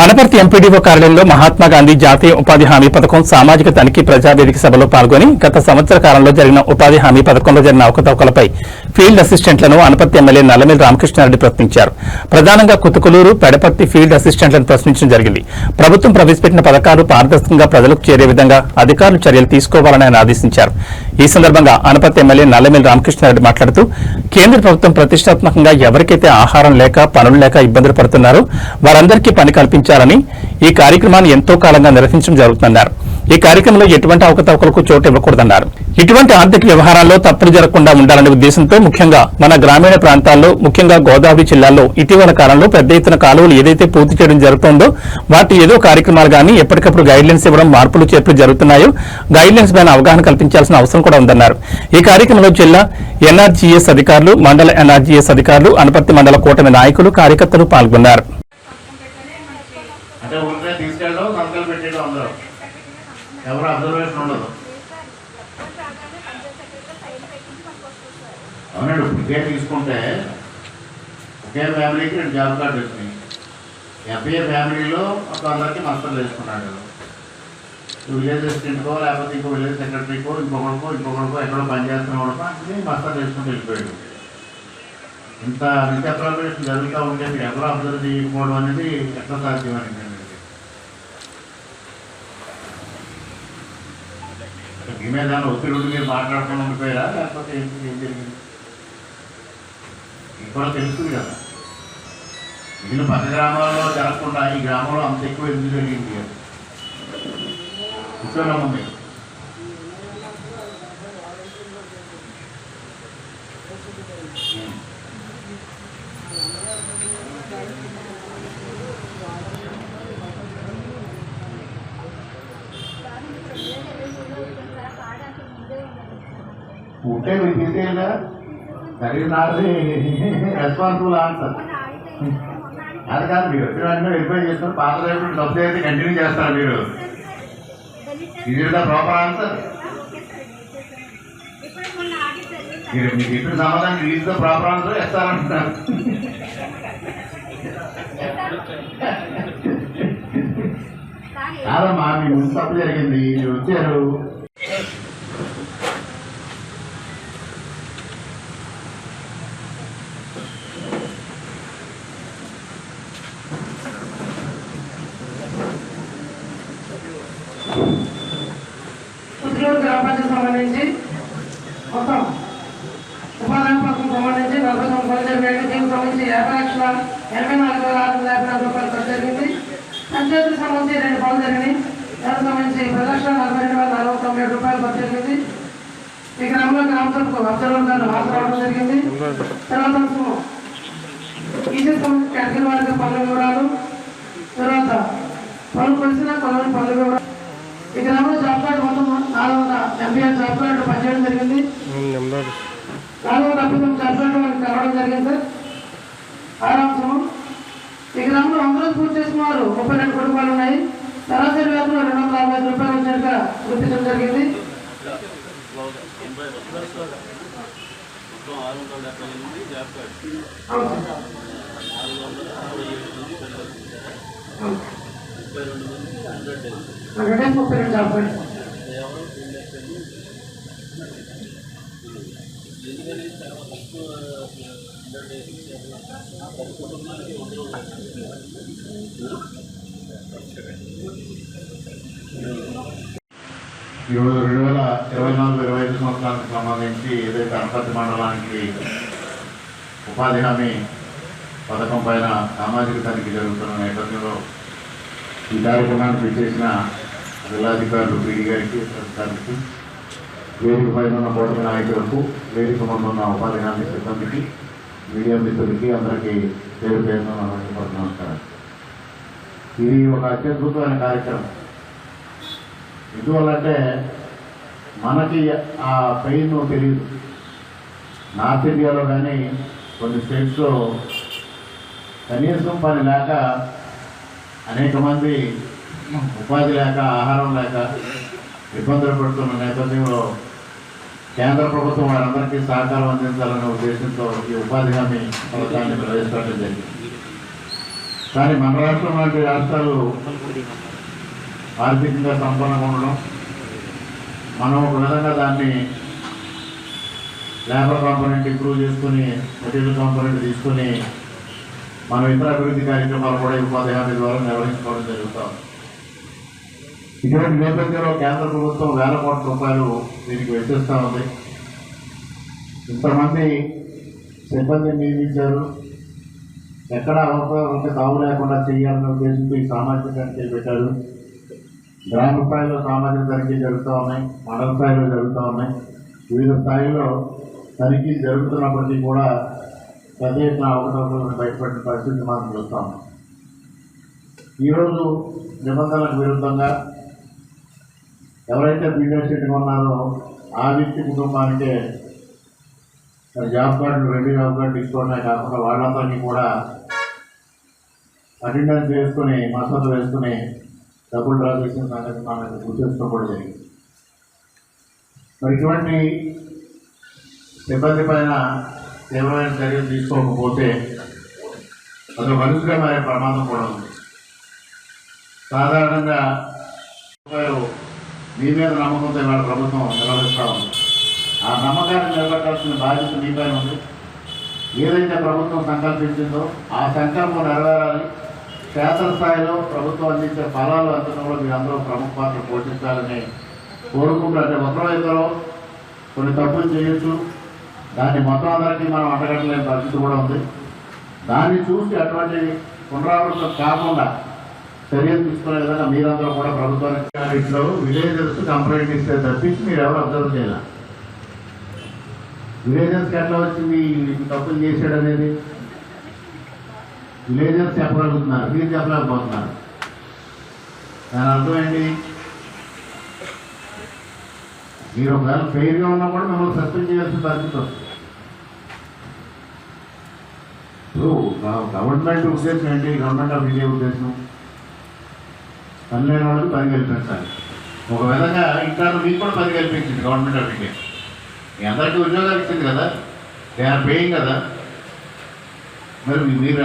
Anaparthi MPDO కార్యాలయంలో మహాత్మా గాంధీ జాతీయ ఉపాధి హామీ పథకం సామాజిక తనిఖీ ప్రజావేదిక సభలో పాల్గొని గత సంవత్సర కాలంలో జరిగిన ఉపాధి హామీ పథకంలో జరిగిన అవకతవకలపై ఫీల్డ్ అసిస్టెంట్లను అనపర్తి ఎమ్మెల్యే నల్లమేల్ రామకృష్ణారెడ్డి ప్రశ్నించారు. ప్రధానంగా కుతుకులూరు పెడపర్తి ఫీల్డ్ అసిస్టెంట్లను ప్రశ్నించడం జరిగింది. ప్రభుత్వం ప్రవేశపెట్టిన పథకాలు పారదర్శకంగా ప్రజలకు చేరే విధంగా అధికారులు చర్యలు తీసుకోవాలని ఆయన ఆదేశించారు. ఈ సందర్భంగా అనపర్తి ఎమ్మెల్యే నల్లమేల్ రామకృష్ణారెడ్డి మాట్లాడుతూ కేంద్ర ప్రభుత్వం ప్రతిష్టాత్మకంగా ఎవరికైతే ఆహారం లేక పనులు లేక ఇబ్బందులు పడుతున్నారో వారందరికీ పని నిర్వహించాలని ఈ కార్యక్రమాన్ని ఎంతో కాలంగా నిర్వహించడం జరుగుతుందన్నారు. ఈ కార్యక్రమంలో ఎటువంటి అవకతవకలకు చోటు ఇవ్వకూడదన్నారు. ఇటువంటి ఆర్థిక వ్యవహారాల్లో తప్పులు జరగకుండా ఉండాలనే ఉద్దేశంతో ముఖ్యంగా మన గ్రామీణ ప్రాంతాల్లో ముఖ్యంగా గోదావరి జిల్లాలో ఇటీవల కాలంలో పెద్ద ఎత్తున కాలువలు ఏదైతే పూర్తి చేయడం జరుగుతుందో వాటి ఏదో కార్యక్రమాలు కానీ ఎప్పటికప్పుడు గైడ్ లైన్స్ ఇవ్వడం మార్పులు చేర్పులు జరుగుతున్నాయో గైడ్ లైన్స్ పైన అవగాహన కల్పించాల్సిన అవసరం కూడా ఉందన్నారు. ఈ కార్యక్రమంలో జిల్లా ఎన్ఆర్జీఎస్ అధికారులు మండల ఎన్ఆర్జీఎస్ అధికారులు అనపర్తి మండల కూటమి నాయకులు కార్యకర్తలు పాల్గొన్నారు. అంటే ఊరికే తీసుకెళ్ళడం సంతకాలు పెట్టేయడం అందరూ. ఎవరు అబ్జర్వేషన్ ఉండదు. అవునండి ఇదే తీసుకుంటే ఒకే ఫ్యామిలీకి రెండు జాబ్ కార్డు వచ్చినాయి. ఎఫ్ఏ ఫ్యామిలీలో ఒక అందరికీ మస్తలు వేసుకున్నాడు విలేజ్ అసిస్టెంట్కో లేకపోతే ఇంకో విలేజ్ సెక్రటరీకో ఇంకొకరికో ఇంకొకరికో ఎక్కడో పనిచేస్తున్న వాడికో అన్ని మస్తలు వేసుకుని వెళ్ళిపోయాడు. ఇంత మిస్అప్రాపరేషన్ జరుగుతూ ఉంటే మీరు ఎవరు అబ్జర్వ్ చేయకపోవడం అనేది ఎట్లా సాధ్యం మీ మీద ఒత్తిడి ఉండి మీరు మాట్లాడుకుని ఉండిపోయారా? లేకపోతే ఏం జరిగింది? ఇప్పుడు కూడా తెలుస్తుంది కదా. మిగిలిన పక్క గ్రామాల్లో జరగకుండా ఈ గ్రామంలో అంత ఎక్కువ ఎందుకు జరిగింది? కూర్చోనమ్మ మీరు. ఉంటే మీరు తీసేయాలి సరే నాది రెస్పాన్సిబుల్ ఆన్సర్ అది కాదు మీరు వచ్చిన వెంటనే వెరిఫై చేస్తారు పాత రేపు డబ్బు అయితే కంటిన్యూ చేస్తారు మీరు ఇది ప్రాపర్ ఆన్సర్ మీరు మీకు చెప్పిన సమాధానం ఇది ప్రాపర్ ఆన్సర్ ఇస్తారంటున్నారు కాదమ్మా మీ ముందు తప్పు జరిగింది మీరు వచ్చారు ఉద్యోగ గ్రామానికి సంబంధించి మొత్తం ఉపాధి పథకం సంబంధించి నలభై తొమ్మిది పనులు దీనికి సంబంధించి యాభై లక్షల ఎనభై నాలుగు వేల ఆరు వందల యాభై నాలుగు రూపాయలు ఖర్చు జరిగింది. పంచాయతీకి సంబంధించి రెండు పనులు జరిగినాయి. దానికి సంబంధించి పది లక్షల నలభై రెండు వేల నాలుగు వందల తొంభై ఏడు రూపాయలు ఖర్చు జరిగింది. ఈ గ్రామంలో గ్రామ సభకు అబ్జర్వర్ గారు హాజరవడం జరిగింది. తర్వాత ఈజీ సంబంధించి కేటగిరీ వారికి పనుల వివరాలు తర్వాత పనులు కొలిసిన పనులు పనుల వివరాలు ఈ గ్రామంలో జాబ్ కార్డు మొత్తం నాలుగు వందల ఎంపీ జాబ్ కార్డు పనిచేయడం జరిగింది. నాలుగు వందల డెబ్బై తొమ్మిది జాబ్ కార్డు మనకి రావడం జరిగింది ఆరాంశం ఈ గ్రామంలో వంద రోజులు పూర్తి చేసిన వారు ముప్పై రెండు కుటుంబాలు ఉన్నాయి. సరాసరి వేతనం రెండు వందల యాభై ఐదు రూపాయలు వచ్చినట్టుగా గుర్తించడం జరిగింది. అవును. హండ్రెడ్ అండ్ ముప్పై రెండు జాబ్ ఈరోజు రెండు వేల ఇరవై నాలుగు ఇరవై ఐదు సంవత్సరానికి సంబంధించి ఏదైతే అనపర్తి మండలానికి ఉపాధి హామీ పథకం పైన సామాజిక తనిఖీ జరుగుతున్న నేపథ్యంలో ఈ కార్యక్రమానికి విచ్చేసిన జిల్లాధికారులు పీడి గారికి గారికి వేదిక పైన ఉన్న కూటమి నాయకులకు వేదిక ముందు ఉన్న ఉపాధి హామీ సిబ్బందికి మీడియా మిత్రులకి అందరికీ పేరు పేరున నమస్కారం ఇది ఒక అత్యద్భుతమైన కార్యక్రమం. ఎందువల్లంటే మనకి ఆ పెయిన్ తెలియదు నార్త్ ఇండియాలో కానీ కొన్ని స్టేట్స్లో కనీసం పని లేక అనేక మంది ఉపాధి లేక ఆహారం లేక ఇబ్బందులు పడుతున్న నేపథ్యంలో కేంద్ర ప్రభుత్వం వారందరికీ సహకారం అందించాలనే ఉద్దేశంతో ఈ ఉపాధి హామీ పథకాన్ని ప్రవేశపెట్టడం జరిగింది. కానీ మన రాష్ట్రం లాంటి రాష్ట్రాలు ఆర్థికంగా సంపన్నంగా ఉండడం మనం ఒక విధంగా దాన్ని లేబర్ కాంపోనెంట్ ఇంప్రూవ్ చేసుకుని మెటీరియల్ కాంపోనెంట్ తీసుకుని మనం ఇతర అభివృద్ధి కార్యక్రమాలు కూడా ఈ ఉపాధి హామీ ద్వారా నిర్వహించుకోవడం జరుగుతాం ఇటువంటి నేపథ్యంలో కేంద్ర ప్రభుత్వం వేల కోట్ల రూపాయలు దీనికి వెచ్చిస్తూ ఉంది. ఇంతమంది సిబ్బంది నియమించారు. ఎక్కడ అవసరం తావు లేకుండా చేయాలనే ఉద్దేశంతో ఈ సామాజిక తనిఖీలు పెట్టారు. గ్రామ స్థాయిలో సామాజిక తనిఖీలు జరుగుతూ ఉన్నాయి. మండల స్థాయిలో జరుగుతూ ఉన్నాయి. వివిధ స్థాయిలో తనిఖీ జరుగుతున్నప్పటికీ కూడా పెద్ద ఎత్తున అవకతవకలను బయటపడిన పరిస్థితి మనం చూస్తాం. ఈరోజు నిబంధనలకు విరుద్ధంగా ఎవరైతే బీజేపీగా ఉన్నారో ఆ వ్యక్తి కుటుంబానికే జాబ్ కార్డులు రెడీ జాబ్ కార్డు ఇసుకోవడమే కాకుండా వాళ్ళందరినీ కూడా అటెండెన్స్ వేసుకుని మసలు వేసుకుని డబ్బులు డ్రా చేసిన సంగతి మనకు గుర్తించడం మరి ఇటువంటి సిబ్బంది పైన తీవ్రమైన చర్యలు తీసుకోకపోతే అదొక మనుషుగా ప్రమాదం కూడా ఉంది. సాధారణంగా మీ మీద నమ్మకంతో ఇవాళ ప్రభుత్వం నిర్వహిస్తూ ఉంది. ఆ నమ్మకాన్ని నిలబెట్టాల్సిన బాధ్యత మీపై ఉంది. ఏదైతే ప్రభుత్వం సంకల్పించిందో ఆ సంకల్పం నెరవేరాలి. క్షేత్రస్థాయిలో ప్రభుత్వం అందించే ఫలాలు అందడంలో మీరందరూ ప్రముఖ పాత్ర పోషించాలని కోరుకుంటూ అంటే ఒకరో ఇద్దరు కొన్ని తప్పులు చేయొచ్చు. దాన్ని మొత్తం అందరికీ మనం అంటగట్టలేని పరిస్థితి కూడా ఉంది. దాన్ని చూసి అటువంటి పునరావృతం కాకుండా చర్యలు తీసుకునే విధంగా మీరందరూ కూడా ప్రభుత్వానికి ఇంట్లో విలేజర్స్ కంప్లైంట్ ఇస్తే తప్పించి మీరు ఎవరు అబ్జర్వ్ చేయాలి విలేజర్స్కి ఎట్లా వచ్చింది? ఈ తప్పులు చేశాడు అనేది విలేజర్స్ చెప్పగలుగుతున్నారు మీరు చెప్పలేకపోతున్నారు. దాని అర్థం ఏంటి? మీరు ఒకవేళ ఫెయిర్గా ఉన్నా కూడా మిమ్మల్ని సస్పెండ్ చేయాల్సిన బాధ్యత వస్తుంది. గవర్నమెంట్ ఉద్దేశం ఏంటి? గవర్నమెంట్ ఆఫ్ ఇండియా ఉద్దేశం? పని లేని వాళ్ళకి పని కల్పించాలి. ఒక విధంగా ఇంకా మీకు కూడా పని కల్పించింది గవర్నమెంట్ ఆఫ్ ఇండియా మీ అందరికీ ఉద్యోగాలు ఇచ్చింది కదా? దే ఆర్ పేయింగ్ కదా? మరి మీరు